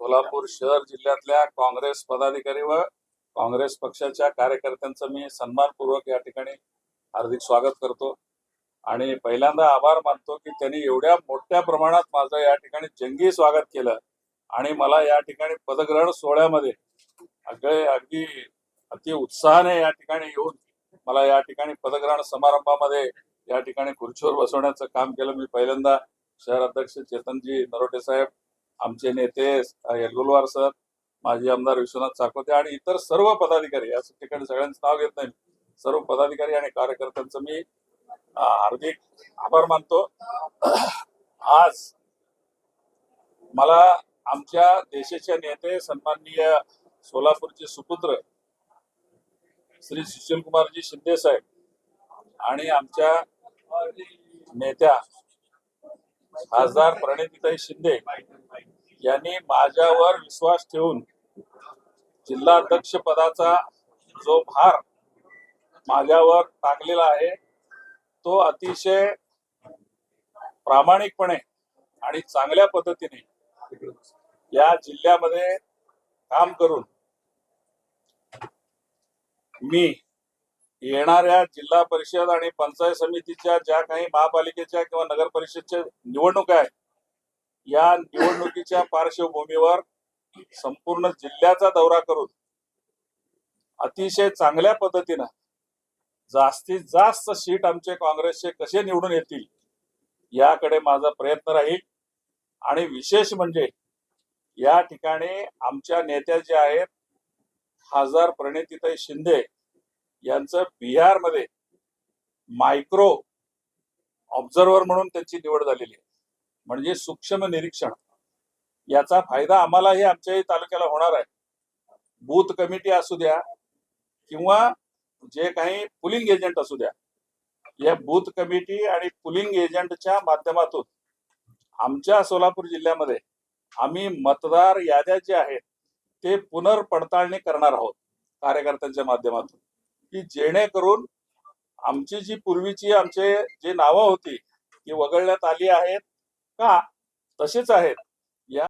सोलापूर शहर जिल्ह्यातल्या काँग्रेस पदाधिकारी व काँग्रेस पक्षाच्या कार्यकर्त्यांचं मी सन्मानपूर्वक या ठिकाणी हार्दिक स्वागत करतो. आणि पहिल्यांदा आभार मानतो की त्यांनी एवढ्या मोठ्या प्रमाणात माझं या ठिकाणी जंगी स्वागत केलं आणि मला या ठिकाणी पदग्रहण सोहळ्यामध्ये अगदी अगदी अति उत्साहाने या ठिकाणी येऊन मला या ठिकाणी पदग्रहण समारंभामध्ये या ठिकाणी खुर्चीवर बसवण्याचं काम केलं. मी पहिल्यांदा शहर अध्यक्ष चेतनजी नरोटे साहेब आमचे नेते येलगुलवार सर माजी आमदार विश्वनाथ चाकोते आणि इतर सर्व पदाधिकारी या ठिकाणी सगळ्यांचं नाव घेत नाही सर्व पदाधिकारी आणि कार्यकर्त्यांचं मी हार्दिक आभार मानतो. आज मला आमच्या देशाचे नेते सन्माननीय सोलापूरचे सुपुत्र श्री सुशील कुमारजी शिंदे साहेब आणि आमच्या नेत्या खासदार प्रणितीताई शिंदे यांनी माझ्यावर विश्वास ठेवून जिल्हाध्यक्ष पदाचा जो भार माझ्यावर टाकलेला आहे तो अतिशय प्रामाणिकपणे आणि चांगल्या पद्धतीने या जिल्ह्यामध्ये काम करून मी येणाऱ्या जिल्हा परिषद आणि पंचायत समितीच्या ज्या काही महापालिकेच्या किंवा नगर परिषदच्या निवडणुका आहेत या निवडणुकीच्या पार्श्वभूमीवर संपूर्ण जिल्ह्याचा दौरा करून अतिशय चांगल्या पद्धतीनं जास्तीत जास्त सीट आमचे काँग्रेसचे कसे निवडून येतील याकडे माझा प्रयत्न राहील. आणि विशेष म्हणजे या ठिकाणी आमच्या नेत्या ज्या आहेत खासदार प्रणितीताई शिंदे यांचं बिहारमध्ये मायक्रो ऑब्झर्व्हर म्हणून त्यांची निवड झालेली आहे. म्हणजे सूक्ष्म निरीक्षण. याचा फायदा आम्हालाही आमच्याही तालुक्याला होणार आहे. बूथ कमिटी असू द्या किंवा जे काही पुलिंग एजंट असू द्या. या बूथ कमिटी आणि पुलिंग एजंटच्या माध्यमातून आमच्या सोलापूर जिल्ह्यामध्ये आम्ही मतदार याद्या जे आहेत ते पुनर्पडताळणी करणार आहोत कार्यकर्त्यांच्या माध्यमातून. की जेणेकरून आमची जी पूर्वीची आमचे जे नावं होती ती वगळण्यात आली आहेत का? तशीच आहेत.